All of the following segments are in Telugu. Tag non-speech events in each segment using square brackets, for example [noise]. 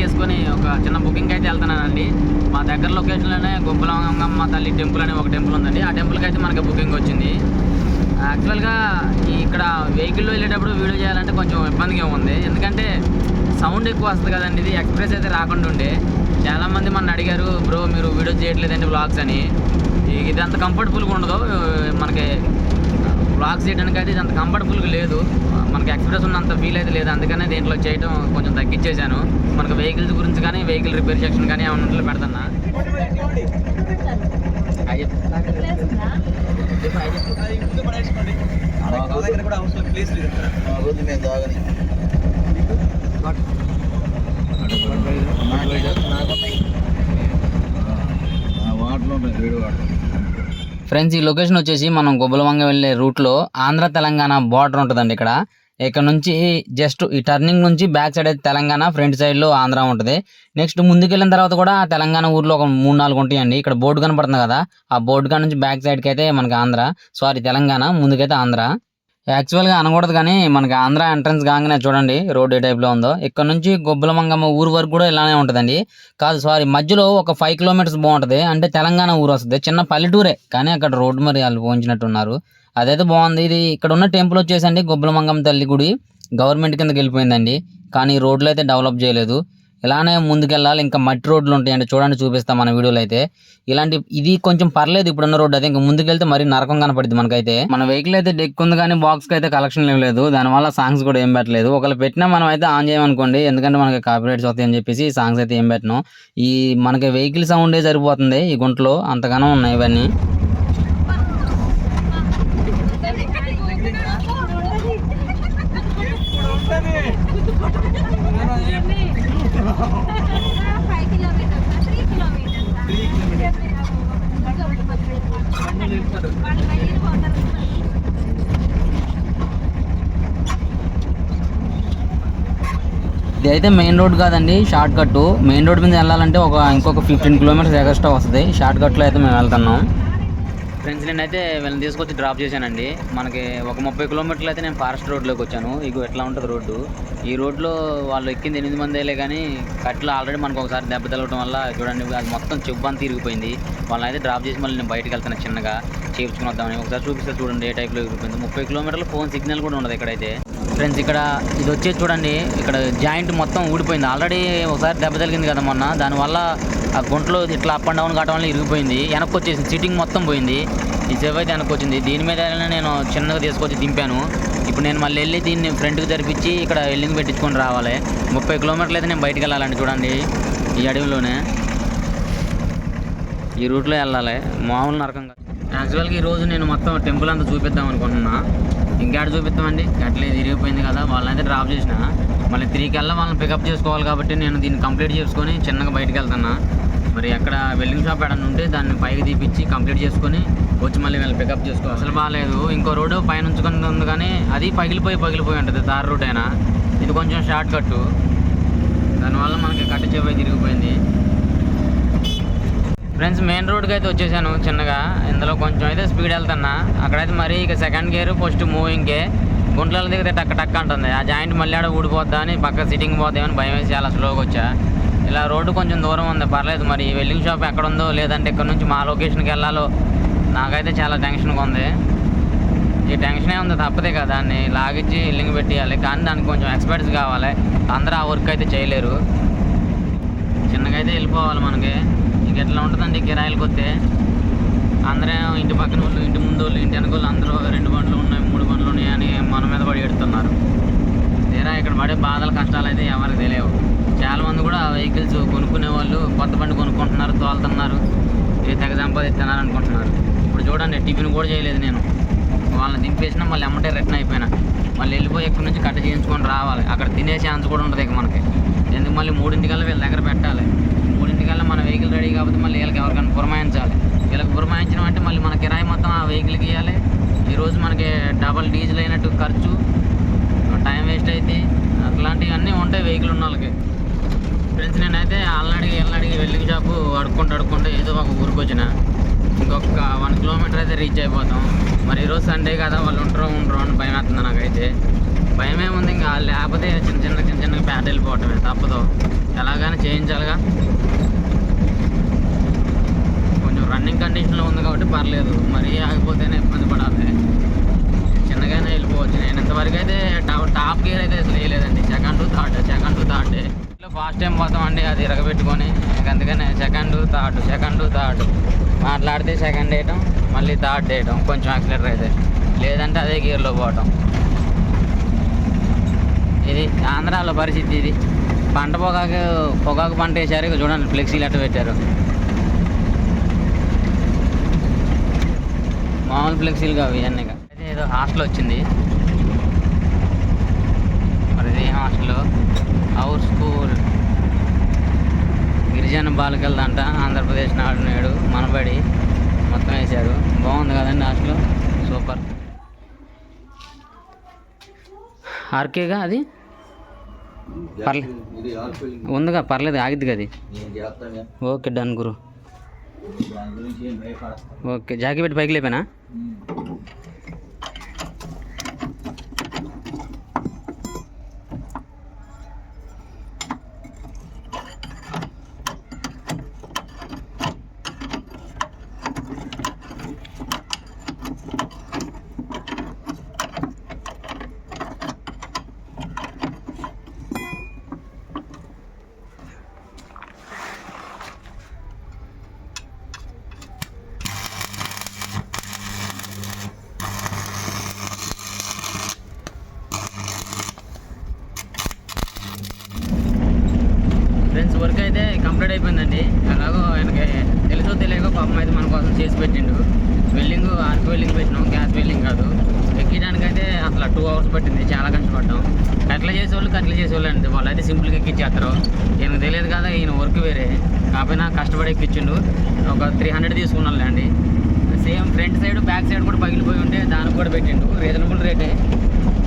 చేసుకొని ఒక చిన్న బుకింగ్ అయితే వెళ్తున్నానండి. మా దగ్గర లొకేషన్లోనే గొప్పలంగమ్మ తల్లి టెంపుల్ అని ఒక టెంపుల్ ఉందండి. ఆ టెంపుల్కి అయితే మనకి బుకింగ్ వచ్చింది. యాక్చువల్గా ఇక్కడ వెహికల్లో వెళ్ళేటప్పుడు వీడియో చేయాలంటే కొంచెం ఇబ్బందిగా ఉంది. ఎందుకంటే సౌండ్ ఎక్కువ వస్తుంది కదండి. ఇది ఎక్స్ప్రెస్ అయితే రాకుండా ఉండే. చాలామంది మన అడిగారు బ్రో మీరు వీడియో చేయట్లేదండి బ్లాగ్స్ అని. ఇది అంత కంఫర్టబుల్గా ఉండదు. మనకి వ్లాగ్స్ చేయడానికి అయితే ఇది అంత కంఫర్టబుల్గా లేదు. మనకి ఎక్స్ప్రెస్ ఉన్నంత ఫీల్ అయితే లేదు. అందుకనే దీంట్లో చేయడం కొంచెం తగ్గించేశాను. మనకు వెహికల్స్ గురించి కానీ వెహికల్ రిపేర్ సెక్షన్ కానీ ఏమన్నా పెడతానా? వాటిలో ఫ్రెండ్స్ ఈ లొకేషన్ వచ్చేసి మనం గుబ్బలవంగ వెళ్ళే రూట్లో ఆంధ్ర తెలంగాణ బార్డర్ ఉంటుందండి ఇక్కడ. ఇక్కడ నుంచి జస్ట్ ఈ టర్నింగ్ నుంచి బ్యాక్ సైడ్ అయితే తెలంగాణ ఫ్రంట్ సైడ్లో ఆంధ్ర ఉంటుంది. నెక్స్ట్ ముందుకు వెళ్ళిన తర్వాత కూడా తెలంగాణ ఊర్లో ఒక మూడు నాలుగు ఉంటాయండి. ఇక్కడ బోర్డు కనపడుతుంది కదా ఆ బోర్డు కాడ నుంచి బ్యాక్ సైడ్కి అయితే మనకి ఆంధ్ర సారీ తెలంగాణ ముందుకైతే ఆంధ్ర. యాక్చువల్గా అనకూడదు కానీ మనకి ఆంధ్ర ఎంట్రన్స్ కాగానే చూడండి రోడ్ ఏ టైప్లో ఉందో. ఇక్కడ నుంచి గొబ్బలమంగమ్మ ఊరు వరకు కూడా ఇలానే ఉంటుందండి. కాదు సారీ మధ్యలో ఒక ఫైవ్ కిలోమీటర్స్ బాగుంటుంది. అంటే తెలంగాణ ఊరు వస్తుంది. చిన్న పల్లెటూరే కానీ అక్కడ రోడ్డు మరి వాళ్ళు పోయించినట్టున్నారు. అదైతే బాగుంది. ఇది ఇక్కడ ఉన్న టెంపుల్ వచ్చేసండి గొబ్బలమంగం తల్లి గుడి. గవర్నమెంట్ కిందకి వెళ్ళిపోయిందండి. కానీ రోడ్లు అయితే డెవలప్ చేయలేదు. ఇలానే ముందుకెళ్ళాలి. ఇంకా మట్టి రోడ్లు ఉంటాయండి. చూడండి చూపిస్తాం మన వీడియోలో అయితే. ఇలాంటి ఇది కొంచెం పర్లేదు. ఇప్పుడున్న రోడ్డు అయితే ఇంకా ముందుకెళ్తే మరీ నరకం కనపడుతుంది మనకైతే. మన వెహికల్ అయితే డెక్ ఉంది కానీ బాక్స్కి అయితే కలెక్షన్ ఏం లేదు. దానివల్ల సాంగ్స్ కూడా ఏం పెట్టలేదు. ఒకవేళ పెట్టినా మనం అయితే ఆన్ చేయమనుకోండి ఎందుకంటే మనకి కాపీరైట్స్ వస్తాయి అని చెప్పేసి సాంగ్స్ అయితే ఏం పెట్టను. ఈ మనకి వెహికల్ సౌండే సరిపోతుంది ఈ గుంటలో. అంతగానో ఉన్నాయి ఇవన్నీ ఫైవ్ కిలోమీటర్స్ త్రీ కిలోమీటర్స్ ఇది అయితే మెయిన్ రోడ్ కాదండి షార్ట్ కట్ మెయిన్ రోడ్ మీద వెళ్ళాలంటే ఒక ఇంకొక ఫిఫ్టీన్ కిలోమీటర్స్ ఎక్స్ట్రా వస్తుంది. షార్ట్ కట్లో అయితే మేము వెళ్తున్నాం. ఫ్రెండ్స్ నేనైతే వీళ్ళని తీసుకొచ్చి డ్రాప్ చేశానండి. మనకి ఒక ముప్పై కిలోమీటర్లు అయితే నేను ఫారెస్ట్ రోడ్లోకి వచ్చాను. ఇగో ఎట్లా ఉంటుంది రోడ్డు? ఈ రోడ్లో వాళ్ళు ఎక్కింది ఎనిమిది మందేలే కానీ కట్లు ఆల్రెడీ మనకు ఒకసారి దెబ్బ తగలడం వల్ల చూడండి అది మొత్తం చెబ్బంతా తిరిగిపోయింది వాళ్ళని అయితే డ్రాప్ చేసి మళ్ళీ నేను బయటకు వెళ్తాను చిన్నగా. చేయించుకుని వద్దామని ఒకసారి చూపిస్తే చూడండి ఏ టైప్లో ఎగిరిపోయింది ముప్పై కిలోమీటర్లు ఫోన్ సిగ్నల్ కూడా ఉండదు ఇక్కడైతే. ఫ్రెండ్స్ ఇక్కడ ఇది వచ్చేది చూడండి ఇక్కడ జాయింట్ మొత్తం ఊడిపోయింది. ఆల్రెడీ ఒకసారి దెబ్బ తగిలింది కదా మొన్న. దానివల్ల ఆ గుంటలో ఇట్లా అప్ అండ్ డౌన్ కావడం వల్ల ఇరిగిపోయింది. వెనక్కి వచ్చేసింది. సిట్టింగ్ మొత్తం పోయింది. ఈ సేవ్ అయితే వెనక్కి వచ్చింది. దీని మీద నేను చిన్నగా తీసుకొచ్చి దింపాను. ఇప్పుడు నేను మళ్ళీ వెళ్ళి దీన్ని ఫ్రంట్కి జరిపించి ఇక్కడ ఎల్లింగ్ పెట్టించుకొని రావాలి. ముప్పై కిలోమీటర్లు అయితే నేను బయటకు వెళ్ళాలండి చూడండి. ఈ అడవిలోనే. ఈ రూట్లో వెళ్ళాలి. మామూలు నరకంగా యాక్చువల్గా ఈరోజు నేను మొత్తం టెంపుల్ అంతా చూపిద్దాం అనుకుంటున్నా. ఇంకాడ చూపిస్తామండి? అట్లే తిరిగిపోయింది కదా వాళ్ళనైతే డ్రాప్ చేసిన. మళ్ళీ త్రీకి వాళ్ళని పికప్ చేసుకోవాలి కాబట్టి నేను దీన్ని కంప్లీట్ చేసుకొని చిన్నగా బయటికి వెళ్తున్నా. మరి అక్కడ వెల్డింగ్ షాప్ ఎక్కడ ఉంటే దాన్ని పైకి తీపిచ్చి కంప్లీట్ చేసుకొని వచ్చి మళ్ళీ వీళ్ళు పికప్ చేసుకో. అసలు బాగాలేదు ఇంకో రోడ్డు పైన ఉంచుకొని ఉంది కానీ అది పగిలిపోయి పగిలిపోయి ఉంటుంది దారి రూట్ అయినా. ఇది కొంచెం షార్ట్ కట్టు దానివల్ల మనకి కట్ట చెవి తిరిగిపోయింది ఫ్రెండ్స్ మెయిన్ రోడ్కి అయితే వచ్చేసాను చిన్నగా. ఇందులో కొంచెం అయితే స్పీడ్ వెళ్తున్నా. అక్కడైతే మరి ఇక సెకండ్ గేర్ ఫస్ట్ మూవింగ్కే గుంట్ల దిగితే టక్ టక్ అంటుంది. ఆ జాయింట్ మళ్ళీ ఆడ ఊడిపోద్దా అని పక్క సిట్టింగ్ పోద్దామని భయం వేసి చాలా స్లోగా వచ్చా. ఇలా రోడ్డు కొంచెం దూరం ఉంది పర్లేదు. మరి వెల్డింగ్ షాప్ ఎక్కడ ఉందో లేదంటే ఇక్కడ నుంచి మా లొకేషన్కి వెళ్ళాలో నాకైతే చాలా టెన్షన్గా ఉంది. ఈ టెన్షనే ఉంది తప్పదే కదా. దాన్ని లాగిచ్చి ఇల్లింగ్ పెట్టేయాలి. కానీ దానికి కొంచెం ఎక్స్పర్ట్స్ కావాలి. అందరూ ఆ వర్క్ అయితే చేయలేరు. చిన్నగా అయితే వెళ్ళిపోవాలి మనకి. ఇంక ఎట్లా ఉంటుందండి కిరాయిలకు వస్తే? అందరూ ఇంటి పక్కన వాళ్ళు ఇంటి ముందు వాళ్ళు ఇంటి వెనక వాళ్ళు అందరూ రెండు బండ్లు ఉన్నాయి మూడు బండ్లు ఉన్నాయి అని మన మీద పడి ఎడుతున్నారు తీరా ఇక్కడ పడే బాధలు కష్టాలు అయితే ఎవరికి తెలియవు. చాలా మంది కూడా వెహికల్స్ కొనుక్కునే వాళ్ళు కొత్త బండి కొనుక్కుంటున్నారు తోలుతున్నారు. ఏ తెగ సంపాదిస్తున్నారు అనుకుంటున్నారు. ఇప్పుడు చూడండి టిఫిన్ కూడా చేయలేదు నేను. వాళ్ళని దింపేసినా మళ్ళీ ఎమ్మటే రిటర్న్ అయిపోయినా. మళ్ళీ వెళ్ళిపోయి ఎక్కడి నుంచి కట్ట చేయించుకొని రావాలి. అక్కడ తినే ఛాన్స్ కూడా ఉంటుంది ఇక మనకి. ఎందుకు మళ్ళీ మూడింటికల్లా వీళ్ళ దగ్గర పెట్టాలి? మూడింటికల్లా మన వెహికల్ రెడీ కాబట్టి మళ్ళీ వీళ్ళకి ఎవరికైనా పురమాయించాలి. వీళ్ళకి పురమాయించడం అంటే మళ్ళీ మన కిరాయి మొత్తం ఆ వెహికల్కి ఇవ్వాలి ఈరోజు మనకి డబల్ డీజిల్ అయినట్టు ఖర్చు టైం వేస్ట్ అయితే అట్లాంటివన్నీ ఉంటాయి వెహికల్ ఉన్న వాళ్ళకి. ఫ్రెండ్స్ నేనైతే ఆల్రెడీ వెళ్ళడి వెల్డింగ్ షాపు అడుక్కుంటూ అడుక్కుంటూ ఏదో ఒక ఊరికి వచ్చిన. ఇంకొక వన్ కిలోమీటర్ అయితే రీచ్ అయిపోతాం. మరి ఈరోజు సండే కదా వాళ్ళు ఉంటారో ఉండరో అని భయం వేస్తుంది నాకైతే. భయం ఏముంది ఇంకా. లేకపోతే చిన్న చిన్న చిన్న చిన్న ప్యాట్ వెళ్ళిపోవటమే తప్పదు. ఎలాగైనా చేయించాలిగా కొంచెం రన్నింగ్ కండిషన్లో ఉంది కాబట్టి పర్లేదు. మరీ ఆగిపోతేనే ఇబ్బంది పడాలి. చిన్నగానే వెళ్ళిపోవచ్చు. నేను ఇంతవరకు అయితే టాప్ టాప్ గేర్ అయితే అసలు వేయలేదండి. Second third second third fast time పోతాం అండి అది ఇరగబెట్టుకొని. అందుకనే సెకండ్ థర్డ్ సెకండ్ థర్డ్ మాట్లాడితే సెకండ్ వేయటం మళ్ళీ థర్డ్ వేయటం. కొంచెం యాక్సిలేటర్ అయితే. లేదంటే అదే గేర్లో పోవటం. ఇది ఆంధ్రాలో పరిస్థితి ఇది. పంట పొగాకు పొగాకు పంట వేశారు. ఇక చూడండి ఫ్లెక్సీలు అట్ట పెట్టారు. మామూలు ఫ్లెక్సీలు కావు ఇవన్నీ. అయితే ఏదో హాస్టల్ వచ్చింది. మరి ఇది హాస్టల్. Our school. గిరిజన బాలికలదంట ఆంధ్రప్రదేశ్ నాడు నేడు మనబడి మొత్తం వేశారు. బాగుంది కదండి హాస్టల్? సూపర్. ఆర్కేగా అది? పర్లే ఇది ఆల్ఫిల్ ఉందిగా పర్లేదు ఆగిద్ది చేస్తాగా ఓకే డన్ గురు దాని గురించి ఏం భయపడతా ఓకే జాకీ పెట్టి పైకి లేపానా ఫ్రెండ్స్ వర్క్ అయితే కంప్లీట్ అయిపోయిందండి. ఎలాగో ఆయనకి తెలుసో తెలియకో పాపం అయితే మన కోసం చేసి పెట్టిండు. స్వెల్లింగ్ ఆర్క్ వెల్డింగ్ పెట్టినాం గ్యాస్ వెల్డింగ్ కాదు. ఎక్కించడానికైతే అసలు టూ అవర్స్ పట్టింది చాలా కష్టపడ్డాం. కట్ల చేసేవాళ్ళు కట్ల చేసేవాళ్ళు అండి వాళ్ళు అయితే సింపుల్గా ఎక్కించేస్తారు ఈయనకు తెలియదు కదా ఈయన వర్క్ వేరే. కాకపోయినా కష్టపడి ఎక్కించిండు ఒక త్రీ హండ్రెడ్ తీసుకున్నాను అండి same front side back side కూడా పగిలిపోయి ఉంటే దానికి కూడా పెట్టిండు. రీజనబుల్ రేటే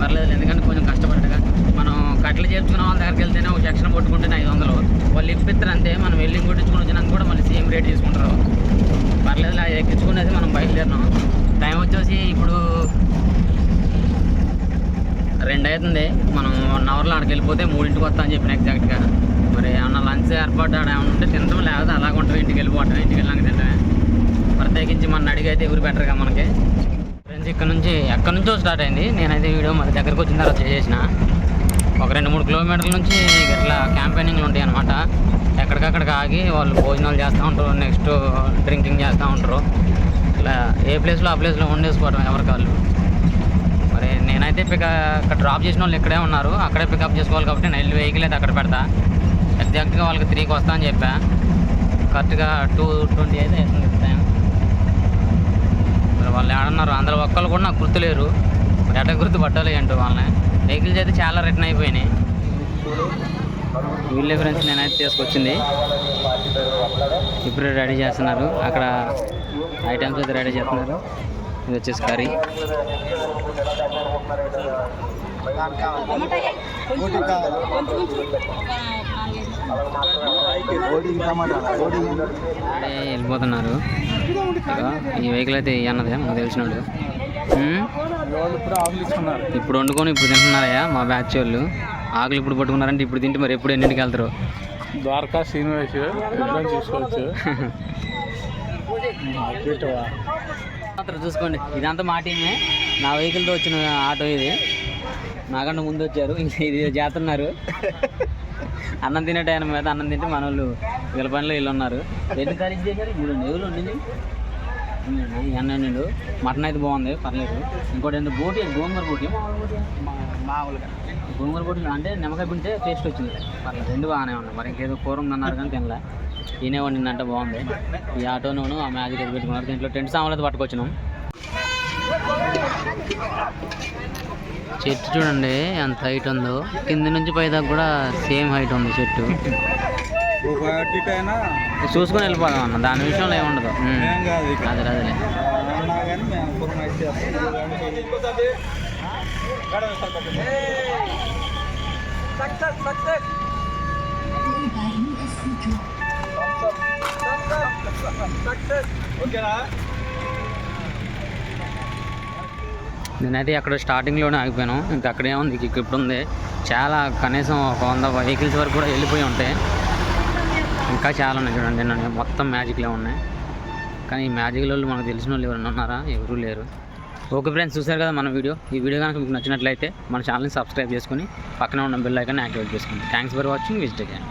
పర్లేదు ఎందుకంటే కొంచెం కష్టపడ్డగా. మనం కట్టలు చేర్చుకున్న వాళ్ళ దగ్గరికి వెళ్తేనే ఒక సెక్షన్ పట్టుకుంటేనే ఐదు వందలు. వాళ్ళు ఇప్పిస్తారు అంతే మనం వెళ్ళి కొట్టించుకుని వచ్చినాక కూడా మళ్ళీ సేమ్ రేట్ తీసుకుంటారు. పర్లేదు అది ఎక్కించుకునేది మనం బయలుదేరినాం. టైం వచ్చేసి ఇప్పుడు రెండు అవుతుంది. మనం వన్ అవర్లో అక్కడికి వెళ్ళిపోతే మూడింటికి వస్తా అని చెప్పిన ఎగ్జాక్ట్గా. మరి ఏమన్నా లంచ్ ఏర్పాటు ఆడ ఏమన్నా ఉంటే తినడం లేకపోతే అలాగ ఉంటాం ఇంటికి వెళ్ళిపోవటం ఇంటికి వెళ్ళాక తింటమే ప్రత్యేకించి మన అడిగైతే ఎవరు బెటర్గా మనకి? ఫ్రెండ్స్ ఇక్కడ నుంచి ఎక్కడి నుంచో స్టార్ట్ అయింది. నేనైతే వీడియో మరి దగ్గరకు వచ్చిన తర్వాత చేసేసిన. ఒక రెండు మూడు కిలోమీటర్ల నుంచి ఇట్లా క్యాంపెయినింగ్లు ఉంటాయి అనమాట ఎక్కడికక్కడికి ఆగి వాళ్ళు భోజనాలు చేస్తూ ఉంటారు నెక్స్ట్ డ్రింకింగ్ చేస్తూ ఉంటారు. ఇట్లా ఏ ప్లేస్లో ఆ ప్లేస్లో వండేసుకోవడం ఎవరికి వాళ్ళు. మరి నేనైతే పిక అక్కడ డ్రాప్ చేసిన వాళ్ళు ఇక్కడే ఉన్నారు. అక్కడే పికప్ చేసుకోవాలి కాబట్టి నేను వెళ్ళి వెహికల్ అయితే అక్కడ పెడతా. ఎగ్జాక్ట్గా వాళ్ళకి త్రీకి వస్తా అని చెప్పా. కరెక్ట్గా టూ ట్వంటీ అయితే మరి వాళ్ళు ఏడన్నారు. అందరు ఒక్కళ్ళు కూడా నాకు గుర్తులేరు. మరి ఎట్లా గుర్తు పట్టాలి అంటూ వాళ్ళని. వెహికల్స్ అయితే చాలా రిటర్న్ అయిపోయినాయి. వీళ్ళే ఫ్రెండ్స్ నేనైతే తీసుకొచ్చింది. ఇప్పుడు రెడీ చేస్తున్నారు. అక్కడ ఐటమ్స్ అయితే రెడీ చేస్తున్నారు. ఇది వచ్చేసి కర్రీ. వెళ్ళిపోతున్నారు. ఈ వెహికల్ అయితే అన్నదే మనకు తెలిసినాడు ఇప్పుడు వండుకొని ఇప్పుడు తింటున్నారయ్యా మా బ్యాచ్ వాళ్ళు. ఆకులు ఇప్పుడు పట్టుకున్నారంటే ఇప్పుడు తింటే మరి ఎప్పుడు ఎన్నింటికి వెళ్తారు? ద్వారకా శ్రీనివాస్ చూసుకోవచ్చు [laughs] చూసుకోండి. ఇదంతా మా టీమే నా వెహికల్తో వచ్చిన ఆటో ఇది. నాకన్నా ముందు వచ్చారు. ఇది చేస్తున్నారు. అన్నం తినే టైం మీద అన్నం తింటే మన వాళ్ళు వీళ్ళ పనిలో వీళ్ళు ఉన్నారు. ఎన్ని కర్రీ చేశారు? మూడు ఎవరు ఉండింది అన్న నిండు మటన్ అయితే బాగుంది. పర్లేదు. ఇంకోటి ఏంటంటే బోటి గోంగూర బోటి. మామూలుగా. గోంగూర బోటి అంటే నిమ్మకాయ పింటే టేస్ట్ వచ్చింది. పర్లేదు. రెండు బాగానే ఉన్నాయి. మరి ఇంకేదో కూర ఉందన్నారు కానీ తినలే. ఈయనే వండిందంటే బాగుంది. ఈ ఆటోను ఆ మ్యాజిక్ పెట్టుకున్నారు. దీంట్లో టెంట్ సామాన్లు అయితే పట్టుకొచ్చినాం. చెట్టు చూడండి ఎంత హైట్ ఉందో. కింద నుంచి పై దాకా కూడా సేమ్ హైట్ ఉంది చెట్టు. చూసుకొని వెళ్ళిపోదాం అన్న దాని విషయంలో ఏముండదు ఉమ్. ఏం కాదు ఇక్కడ అదే పురం ఓకేనా? నేనైతే అక్కడ స్టార్టింగ్లోనే ఆగిపోయాను. ఇంకా అక్కడే ఉంది ఇంక ఇప్పుడు ఉంది. చాలా కనీసం ఒక వంద వెహికల్స్ వరకు కూడా వెళ్ళిపోయి ఉంటాయి ఇంకా చాలా ఉన్నాయి చూడండి నేను మొత్తం మ్యాజిక్లే ఉన్నాయి. కానీ ఈ మ్యాజిక్ వాళ్ళు మనకు తెలిసిన వాళ్ళు ఎవరైనా ఉన్నారా? ఎవరూ లేరు. ఓకే ఫ్రెండ్స్ చూసారు కదా మన వీడియో? ఈ వీడియో కనుక మీకు నచ్చినట్లయితే మన ఛానల్ని సబ్స్క్రైబ్ చేసుకుని పక్కన ఉన్న బెల్ ఐకాన్ని యాక్టివేట్ చేసుకోండి. Thanks for watching. Visit again.